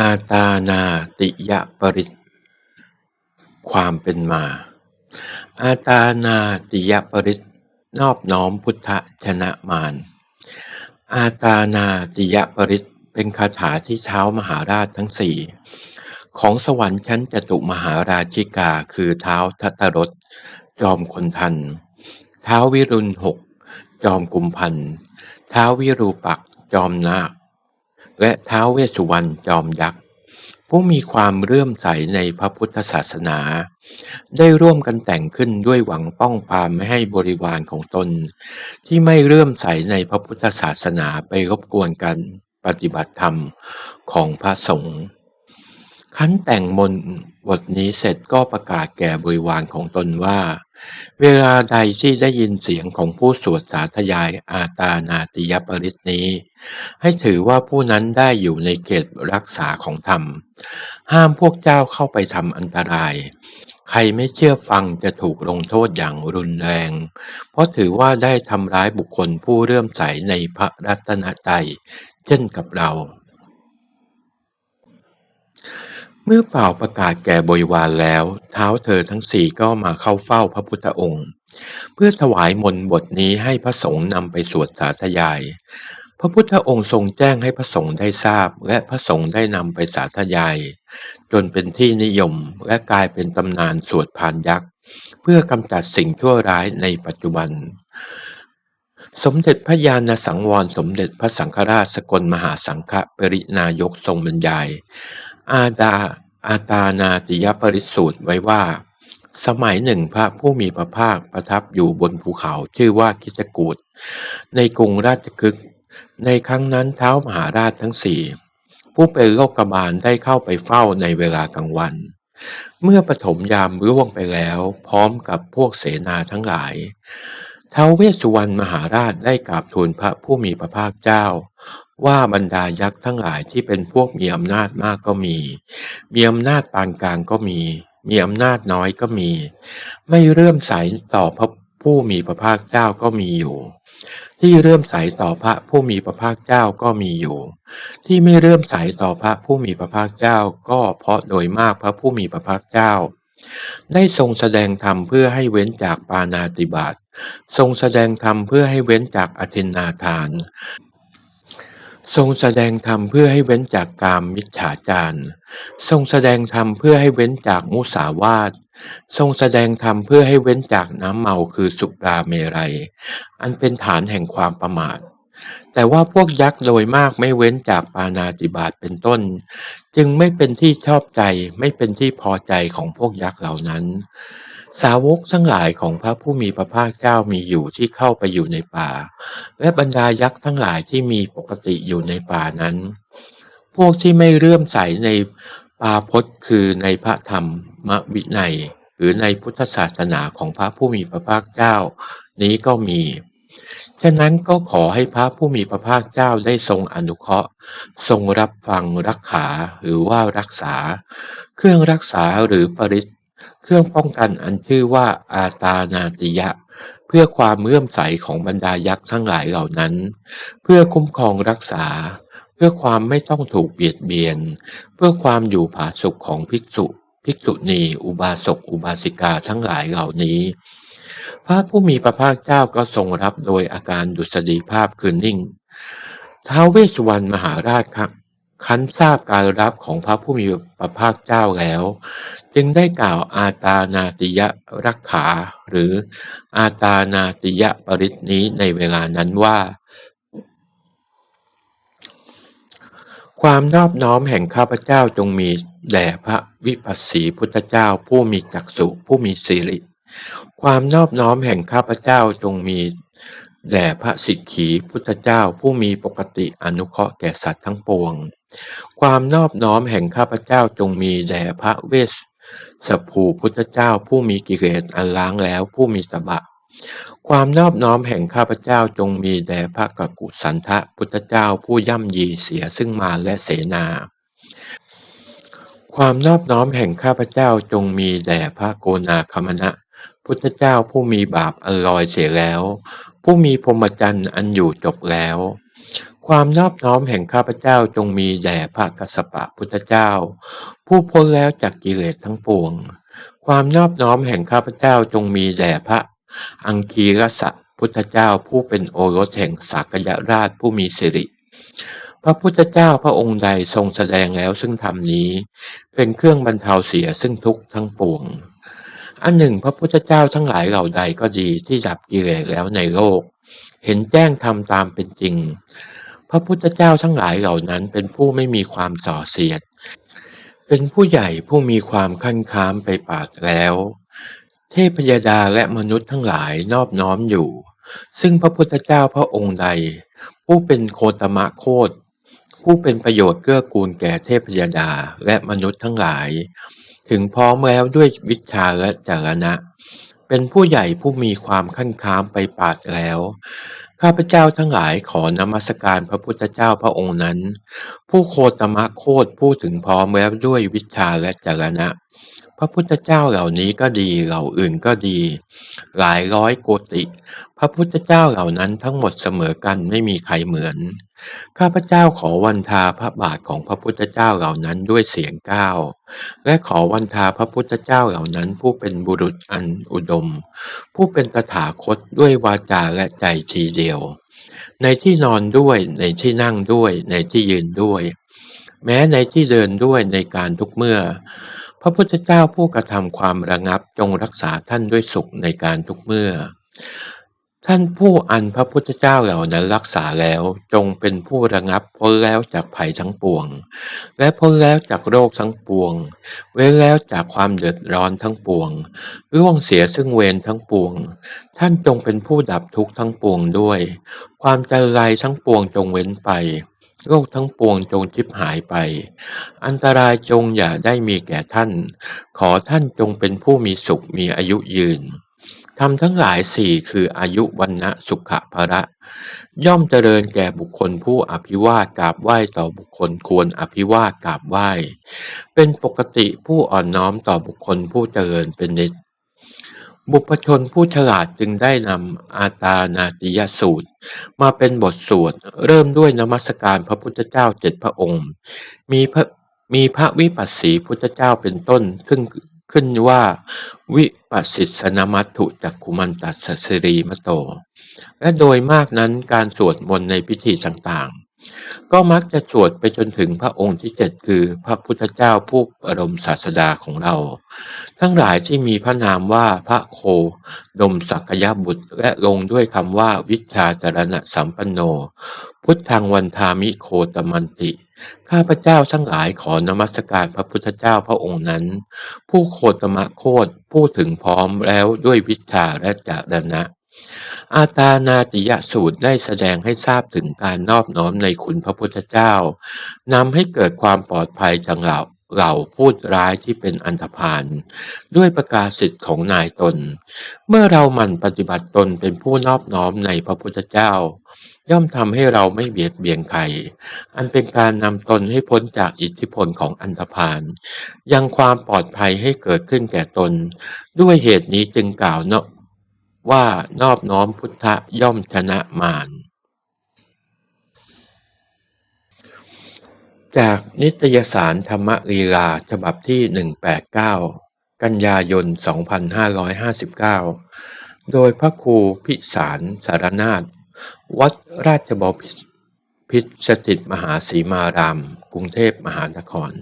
อาตานาติยปริตความเป็นมา อาตานาติยปริตนอบน้อมพุทธชนะมารอาตานาติยปริตเป็นคาถาที่เช้ามหาราชทั้งสี่ของสวรรค์ชั้นจตุมหาราชิกาคือเท้าทัตรสจอมคนทัน เท้าวิรุณหกจอมกุมพันเท้าวิรูปักษจอมนาค และเท้าเวสสุวรรณจอมยักษ์ผู้มีความเลื่อมใสในพระพุทธศาสนา ได้ร่วมกันแต่งขึ้นด้วยหวังป้องปรามไม่ให้บริวารของตน ที่ไม่เลื่อมใสในพระพุทธศาสนาไปรบกวนกันปฏิบัติธรรมของพระสงฆ์ ขั้นแต่งมนต์บทนี้เสร็จก็ประกาศแก่บริวารของตนว่า เวลาใดที่ได้ยินเสียงของผู้สวดสาธยายอาตานาติยปริตนี้ ให้ถือว่าผู้นั้นได้อยู่ในเขตรักษาของธรรม ห้ามพวกเจ้าเข้าไปทำอันตราย ใครไม่เชื่อฟังจะถูกลงโทษอย่างรุนแรง เพราะถือว่าได้ทำร้ายบุคคลผู้เรื่อมใสในพระรัตนตรัยเช่นกับเรา เมื่อเป่าประกาศแก่บริวารแล้ว เท้าเธอทั้งสี่ก็มาเข้าเฝ้าพระพุทธองค์ เพื่อถวายมนต์บทนี้ให้พระสงฆ์นำไปสวดสาธยาย พระพุทธองค์ทรงแจ้งให้พระสงฆ์ได้ทราบ และพระสงฆ์ได้นำไปสาธยาย จนเป็นที่นิยมและกลายเป็นตำนานสวดพานยักษ์ เพื่อกำจัดสิ่งชั่วร้ายในปัจจุบัน สมเด็จพระญาณสังวรสมเด็จพระสังฆราชสกลมหาสังฆปรินายกทรงบรรยาย อาดาอาตานาติยปริสูตรไว้ว่า สมัยหนึ่งพระผู้มีพระภาคประทับอยู่บนภูเขาชื่อว่าคิจกูดในกรุงราชคฤห์ในครั้งนั้นเท้ามหาราชทั้งสี่ผู้เป็นโรคบาลได้เข้าไปเฝ้าในเวลากลางวัน เมื่อปฐมยามร่วงไปแล้ว พร้อมกับพวกเสนาทั้งหลายท้าวเวสสุวรรณมหาราชได้กราบทูลพระผู้มีพระภาคเจ้า ว่าบรรดายักษ์ทั้งหลายที่เป็นพวกมีอำนาจมากก็มี มีอำนาจปานกลางก็มี มีอำนาจน้อยก็มี ไม่เริ่มใสต่อพระผู้มีพระภาคเจ้าก็มีอยู่ ที่เริ่มใสต่อพระผู้มีพระภาคเจ้าก็มีอยู่ ที่ไม่เริ่มใสต่อพระผู้มีพระภาคเจ้าก็เพราะโดยมากพระผู้มีพระภาคเจ้า ได้ทรงแสดงธรรมเพื่อให้เว้นจากปานาติบาตทรงแสดงธรรมเพื่อให้เว้นจากอธินนาทาน ทรงแสดงธรรมเพื่อให้เว้นจากกามมิจฉาจารทรงแสดงธรรมเพื่อให้เว้นจากมุสาวาท ทรงแสดงธรรมเพื่อให้เว้นจากน้ำเมาคือสุราเมรัย อันเป็นฐานแห่งความประมาท แต่ว่าพวกยักษ์โดยมากไม่เว้นจากปานาติบาตเป็นต้น จึงไม่เป็นที่ชอบใจไม่เป็นที่พอใจของพวกยักษ์เหล่านั้น สาวกทั้งหลายของพระผู้มีพระภาคเจ้ามีอยู่ที่เข้าไปอยู่ในป่า และบรรดายักษ์ทั้งหลายที่มีปกติอยู่ในป่านั้น พวกที่ไม่เลื่อมใสในปาพจน์คือในพระธรรมมวินัย หรือในพุทธศาสนาของพระผู้มีพระภาคเจ้า นี้ก็มี ฉะนั้นก็ขอให้พระผู้มีพระภาคเจ้าได้ทรงอนุเคราะห์ ทรงรับฟังรักขาหรือว่ารักษา เครื่องรักษาหรือปริศ เครื่องป้องกันอันชื่อว่าอาตานาติยะ เพื่อความเมื่อมใสของบรรดายักษ์ทั้งหลายเหล่านั้น เพื่อคุ้มครองรักษา เพื่อความไม่ต้องถูกเบียดเบียน เพื่อความอยู่ผาสุกของภิกษุ ภิกษุณีอุบาสกอุบาสิกาทั้งหลายเหล่านี้ พระผู้มีพระภาคเจ้าก็ทรงรับโดยอาการดุษฎีภาพคือนิ่งท้าวเวสสุวรรณมหาราชครับ คันทราบการรับของพระผู้มีพระภาคเจ้าแล้ว จึงได้กล่าวอาตานาติยะรักขา หรืออาตานาติยะปริศนี้ในเวลานั้นว่า ความนอบน้อมแห่งข้าพเจ้าจงมีแด่พระวิปัสสีพุทธเจ้าผู้มีจักษุผู้มีสิริ ความนอบน้อมแห่งข้าพเจ้าจงมีแด่พระสิกขีพุทธเจ้าผู้มีปกติอนุเคราะห์แก่สัตว์ทั้งปวง ความนอบน้อมแห่งข้าพเจ้าจงมีแด่พระเวสสภูพุทธเจ้าผู้มีกิเลสอันล้างแล้วผู้มีตบะ ความนอบน้อมแห่งข้าพเจ้าจงมีแด่พระกกุสันทะพุทธเจ้าผู้ย่ำยีเสียซึ่งมาและเสนา ความนอบน้อมแห่งข้าพเจ้าจงมีแด่พระโกนาคมณะพุทธเจ้าผู้มีบาปอันลอยเสียแล้ว ผู้มีพรหมจรรย์อันอยู่จบแล้ว ความนอบน้อมแห่งข้าพเจ้าจงมีแด่พระกัสสปะพุทธเจ้า ผู้พ้นแล้วจากกิเลสทั้งปวง ความนอบน้อมแห่งข้าพเจ้าจงมีแด่พระ อังคีรสะพุทธเจ้าผู้เป็นโอรสแห่งสากยราชผู้มีสิริพระพุทธเจ้าพระองค์ใดทรงแสดงแล้วซึ่งธรรมนี้ เป็นเครื่องบรรเทาเสียซึ่งทุกข์ทั้งปวง อันหนึ่ง พระพุทธเจ้าทั้งหลายเหล่าใดก็ดีที่ดับกิเลสแล้วในโลก เห็นแจ้งธรรมตามเป็นจริง ระพุทธเจ้าทั้งหลายเหล่านั้นเป็นผู้ไม่มีความส่อเสียด เป็นผู้ใหญ่ผู้มีความขั้นค้ามไปปาดแล้ว เทพยดาและมนุษย์ทั้งหลายนอบน้อมอยู่ ซึ่งพระพุทธเจ้าพระองค์ใด ผู้เป็นโคตมะโคตผู้เป็นประโยชน์เกื้อกูลแก่เทพยดาและมนุษย์ทั้งหลาย ถึงพร้อมแล้วด้วยวิชาและจารณะ เป็นผู้ใหญ่ผู้มีความขั้นค้ามไปปาดแล้ว ข้าพเจ้าทั้งหลายขอนมัสการพระพุทธเจ้าพระองค์นั้น ผู้โคตมะโคตผู้ถึงพร้อมแล้วด้วยวิชาและจรณะ ระพุทธเจ้าเหล่านี้ก็ดีเหล่าอื่นก็ดี หลายร้อยโกติ พระพุทธเจ้าเหล่านั้นทั้งหมดเสมอกันไม่มีใครเหมือน ข้าพเจ้าขอวันทาพระบาทของพระพุทธเจ้าเหล่านั้นด้วยเสียงก้าวและขอวันทาพระพุทธเจ้าเหล่านั้น ผู้เป็นบุรุษอันอุดม ผู้เป็นตถาคตด้วยวาจาและใจทีเดียว ในที่นอนด้วยในที่นั่งด้วยในที่ยืนด้วย แม้ในที่เดินด้วยในการทุกเมื่อ พระพุทธเจ้าผู้กระทำความระงับจงรักษาท่านด้วยสุขในการทุกเมื่อ ท่านผู้อันพระพุทธเจ้าเหล่านั้นรักษาแล้วจงเป็นผู้ระงับพ้นแล้วจากภัยทั้งปวง และพ้นแล้วจากโรคทั้งปวง เว้นแล้วจากความเดือดร้อนทั้งปวงร่วงเสียซึ่งเวรทั้งปวง ท่านจงเป็นผู้ดับทุกข์ทั้งปวงด้วย ความใจไรายทั้งปวงจงเว้นไป โรคทั้งปวงจงชิบหายไป อันตรายจงอย่าได้มีแก่ท่าน ขอท่านจงเป็นผู้มีสุขมีอายุยืนทำทั้งหลายสี่คืออายุวันนะสุขะภระ ย่อมเจริญแก่บุคคลผู้อภิวาทกราบไหว้ต่อบุคคลควรอภิวาทกราบไหว้ เป็นปกติผู้อ่อนน้อมต่อบุคคลผู้เจริญเป็นนิจ บุพชนผู้ฉลาดจึงได้นำอาตานาติยสูตร มาเป็นบทสวด เริ่มด้วยนมัสการพระพุทธเจ้าเจ็ดพระองค์ มีพระมีพระวิปัสสีพุทธเจ้าเป็นต้น ซึ่งขึ้นว่าวิปัสสิสนมัตถุจักขุมันตัสสสรีมโต และโดยมากนั้นการสวดมนต์ในพิธีต่างๆ ก็มักจะสวดไปจนถึงพระองค์ที่เจ็ดคือ พระพุทธเจ้าผู้อารมศาสดาของเรา ทั้งหลายที่มีพระนามว่าพระโคดมสักยบุตรและลงด้วยคำว่าวิชาจารณะสัมปันโน พุทธังวันทามิโคตมันติ ข้าพเจ้าทั้งหลายขอนมัสการพระพุทธเจ้าพระองค์นั้น ผู้โคตมะโคตผู้ถึงพร้อมแล้วด้วยวิชาและจารณะ อาตานาติยสูตรได้แสดงให้ทราบถึงการนอบน้อมในคุณพระพุทธเจ้านำให้เกิดความปลอดภัยจากเหล่าเหล่าพูดร้ายที่เป็นอันธพาลด้วยประกาศสิทธิ์ของนายตน เมื่อเราหมั่นปฏิบัติตนเป็นผู้นอบน้อมในพระพุทธเจ้า ย่อมทำให้เราไม่เบียดเบียนใคร อันเป็นการนำตนให้พ้นจากอิทธิพลของอันธพาลยังความปลอดภัยให้เกิดขึ้นแก่ตน ด้วยเหตุนี้จึงกล่าวเนาะ ว่านอบน้อมพุทธย่อมชนะมาร จากนิตยสารธรรมลีลาฉบับที่ 189 กันยายน 2559 โดยพระครูพิสารสารนาถวัดราชบพิตรสถิตมหาสีมาราม กรุงเทพมหานคร